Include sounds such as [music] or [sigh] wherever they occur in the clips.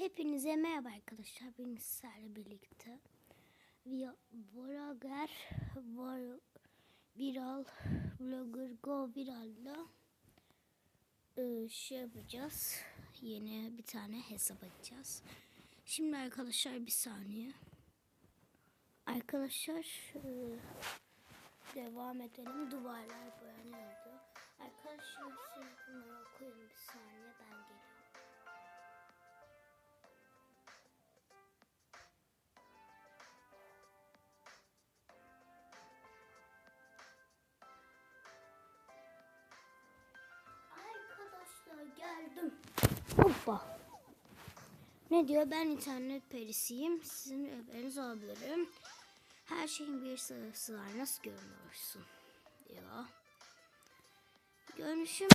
Hepinize merhaba arkadaşlar. Ben sizlerle birlikte Vlogger Viral Vlogger Go Viral'la e, şey yapacağız. Yeni bir tane hesap açacağız. Şimdi arkadaşlar bir saniye. Arkadaşlar e, devam edelim. Duvarlar boyanıyordu. Arkadaşlar siz bunları okuyun bir saniye ben geliyorum. Hoppa. Ne diyor? Ben internet perisiyim. Sizin öberiniz olabilirim. Her şeyin bir sırası var. Nasıl görünüyorsun? Diyor. Görünüşüm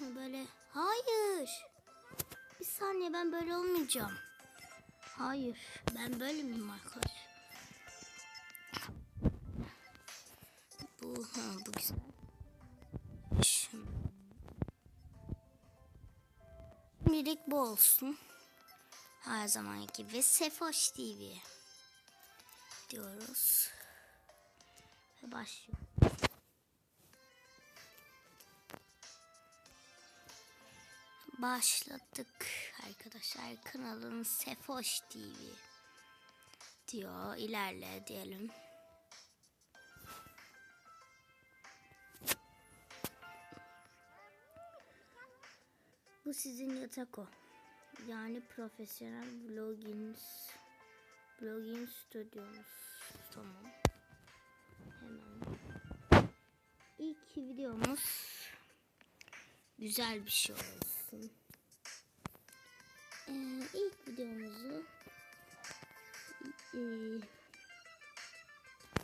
böyle. Hayır. Bir saniye ben böyle olmayacağım. Hayır. Ben böyle miyim arkadaş? Bu, ha, bu güzel. Şimdilik bu olsun. Her zaman gibi Sefoş TV diyoruz. Ve başlıyor. Başladık arkadaşlar. Kanalın Sefoş TV diyor. İlerle diyelim. Bu sizin yatak o. Yani profesyonel vlogging vlogging stüdyomuz. Tamam. Hemen. İlk videomuz güzel bir şey olsun. Ee, ilk videomuzu e,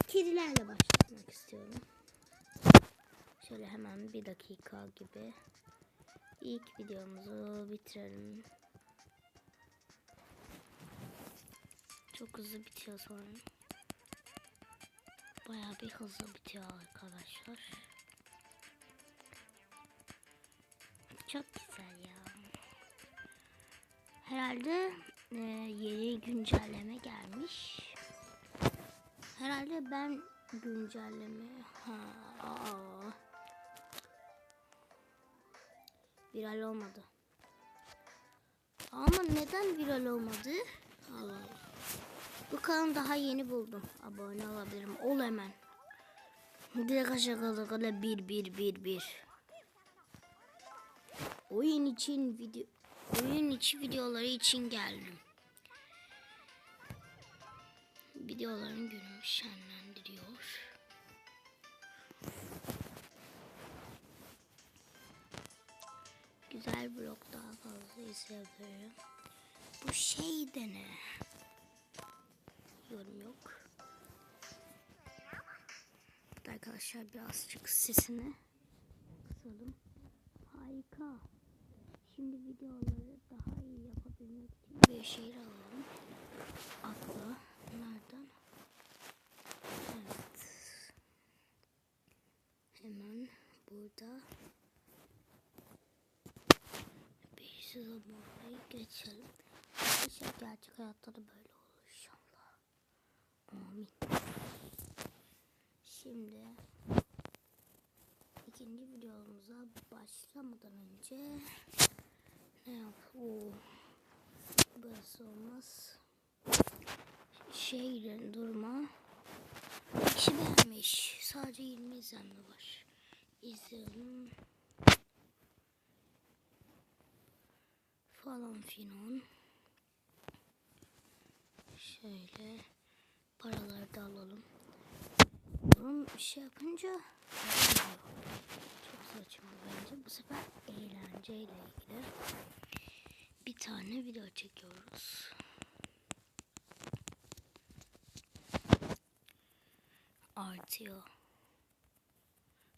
kedilerle başlatmak istiyorum. Şöyle hemen bir dakika gibi ilk videomuzu bitirelim. Çok hızlı bitiyor sonra. Bayağı bir hızlı bitiyor arkadaşlar. Çok güzel ya. Herhalde e, yeni güncelleme gelmiş. Herhalde ben güncelleme ha aa. Viral olmadı. Ama neden viral olmadı? Allah Allah. Bu kanalı daha yeni buldum. Abone olabilirim. Ol hemen. Direkt aşağıda kadar bir bir bir bir. Oyun için video oyun içi videoları için geldim. Videoların günümü şenlendiriyor. Güzel blog daha fazla izleyebilirim. Bu şey de ne? yorum yok. Arkadaşlar birazcık sesini kısalım. Harika. Şimdi videoları daha iyi yapabilmek için bir şehir alalım. Akla. Nereden? Evet. Hemen burada bir zamanı geçelim. Arkadaşlar gerçek hayatta da böyle olur inşallah. Amin. Şimdi ikinci videomuza başlamadan önce ne yap? Oo, burası olmaz. Şeyden durma. Kişi beğenmiş. Sadece 20 izlenme var. İzleyelim. Falan filan. Şöyle paraları da alalım. Bunun şey yapınca çok saçma bence. Bu sefer eğlenceyle ilgili bir tane video çekiyoruz. Artıyor.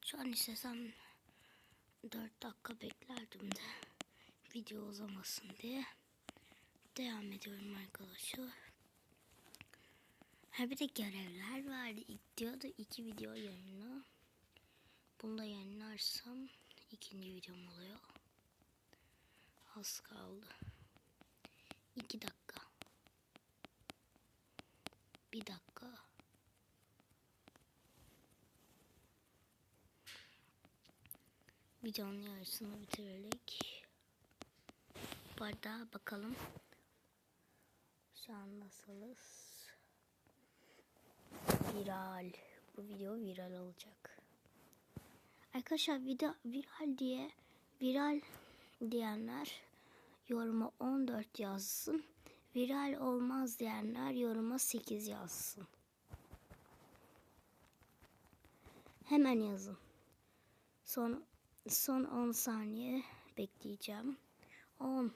Şu an istesem 4 dakika beklerdim de video uzamasın diye devam ediyorum arkadaşlar. Ha bir de görevler vardı. İlk diyordu iki video yayınla. Bunu da yayınlarsam ikinci videom oluyor. Az kaldı. İki dakika. Bir dakika. Videonun yarısını bitirdik. Bu arada bakalım. Şu an nasılız? Viral. Bu video viral olacak. Arkadaşlar video viral diye viral diyenler yoruma 14 yazsın. Viral olmaz diyenler yoruma 8 yazsın. Hemen yazın. Son son 10 saniye bekleyeceğim. 10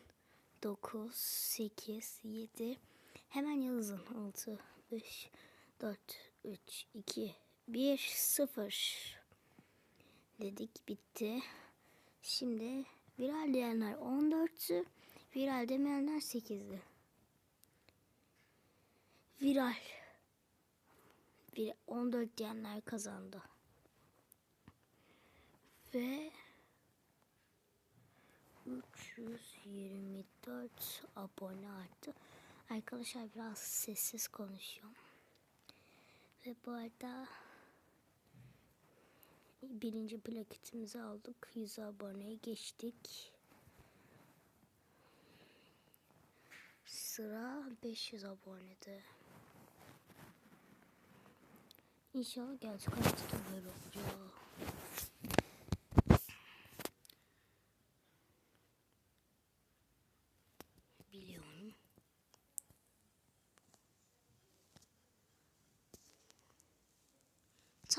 9 8 7 Hemen yazın. 6 5 4 3 2 1 0 dedik bitti. Şimdi viral diyenler 14'tü. Viral demeyenler 8'di. Viral. Bir 14 diyenler kazandı. Ve 324 abone arttı. Arkadaşlar biraz sessiz konuşuyorum. Ve bu arada birinci plaketimizi aldık. 100 aboneye geçtik. Sıra 500 abonede. İnşallah gerçek hayatta böyle olacak.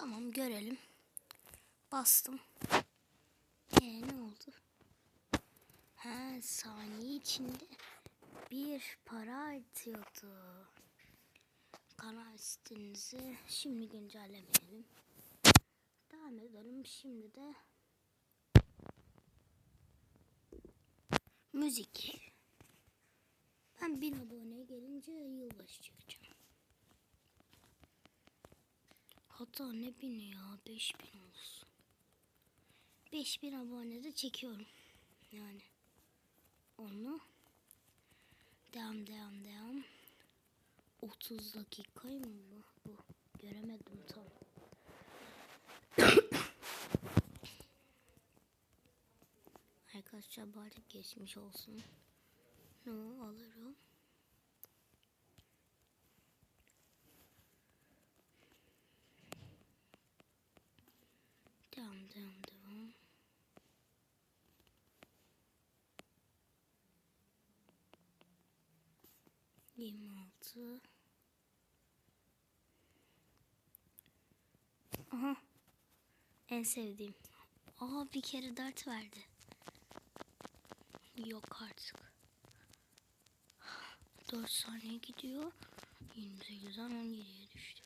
Tamam görelim. Bastım. Ee ne oldu? Ha saniye içinde bir para artıyordu. Kanal sitenizi şimdi güncellemeyelim. Devam edelim. Şimdi de müzik. Ben 1000 aboneye gelince yılbaşı çekeceğim. Hatta ne bini ya 5000 olsun. 5000 abonede çekiyorum. Yani onu devam devam devam 30 dakika mı bu? bu? Göremedim tam. [coughs] Arkadaşlar bari geçmiş olsun. Ne alırım. 26 Aha. En sevdiğim. Aa bir kere dört verdi. Yok artık. 4 saniye gidiyor. 28'den 17'ye düştü.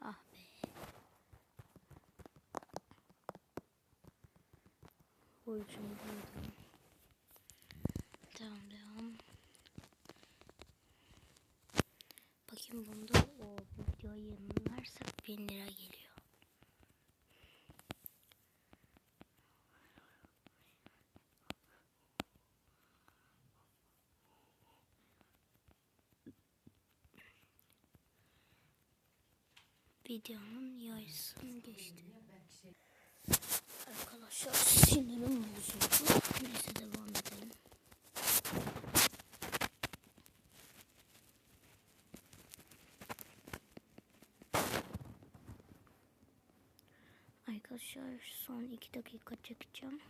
Ah be. Bu üçüncü 1000 lira geliyor. Videonun yarısını geçti. Arkadaşlar sinirim bozuldu. Neyse devam edelim. Arkadaşlar son iki dakika çekeceğim.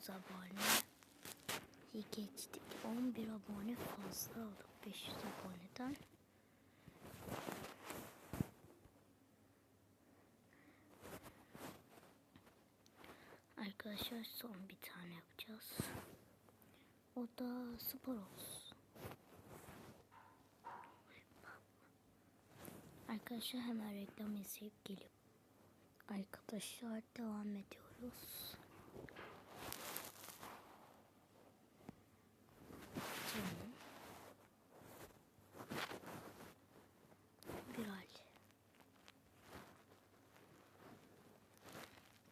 500 abone. Geçtik. 11 abone fazla olduk 500 aboneden. Arkadaşlar son bir tane yapacağız. O da spor olsun. Arkadaşlar hemen reklam izleyip gelip arkadaşlar devam ediyoruz.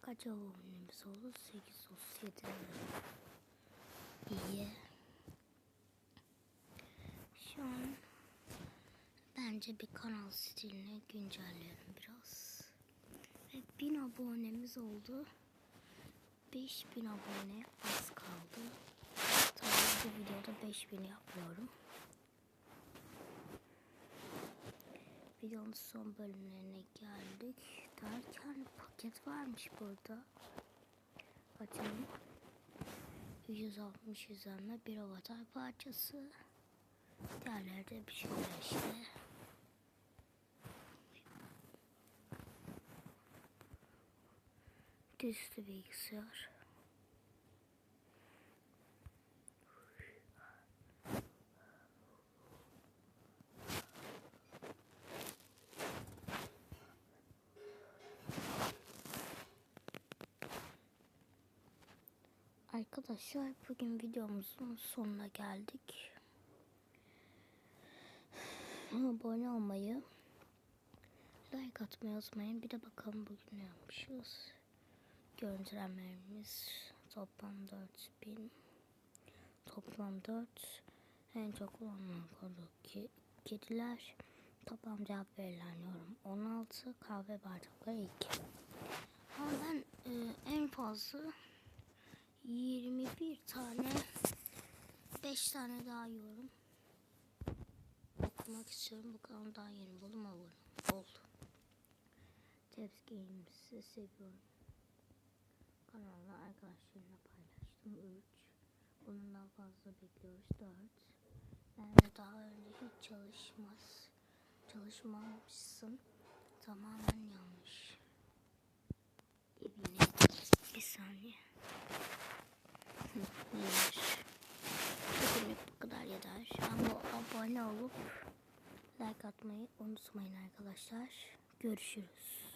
Kaç abonemiz oldu? 837. İyi. Şu an bence bir kanal stilini güncelleyelim biraz. Ve 1000 abonemiz oldu. 5000 abone az kaldı. Tabii bu videoda 5000 yapıyorum. Videonun son bölümlerine geldik. Derken paket varmış burada. Açalım. 160 üzerine bir avatar parçası. Diğerleri de bir şeyler işte. Dizüstü bilgisayar. Arkadaşlar bugün videomuzun sonuna geldik. Abone olmayı, like atmayı unutmayın. Bir de bakalım bugün ne yapmışız. Görüntülenmelerimiz toplam 4000. Toplam 4. En çok kullanılan konu ki, kediler. Toplam cevap verilen yorum 16. Kahve bardakları 2. Ama ben e, en fazla 21 tane 5 tane daha yorum okumak istiyorum. Bakalım daha yeni buldum abone oldu. Tepsi Games'i seviyorum. Kanalda arkadaşlarımla paylaştım. 3. Bunun daha fazla bekliyoruz. 4. Yani daha önce hiç çalışmaz. Çalışmamışsın. Tamamen yanlış. İbne. Bir saniye. Bugünlük bu kadar yeter. Ama abone olup like atmayı unutmayın arkadaşlar. Görüşürüz.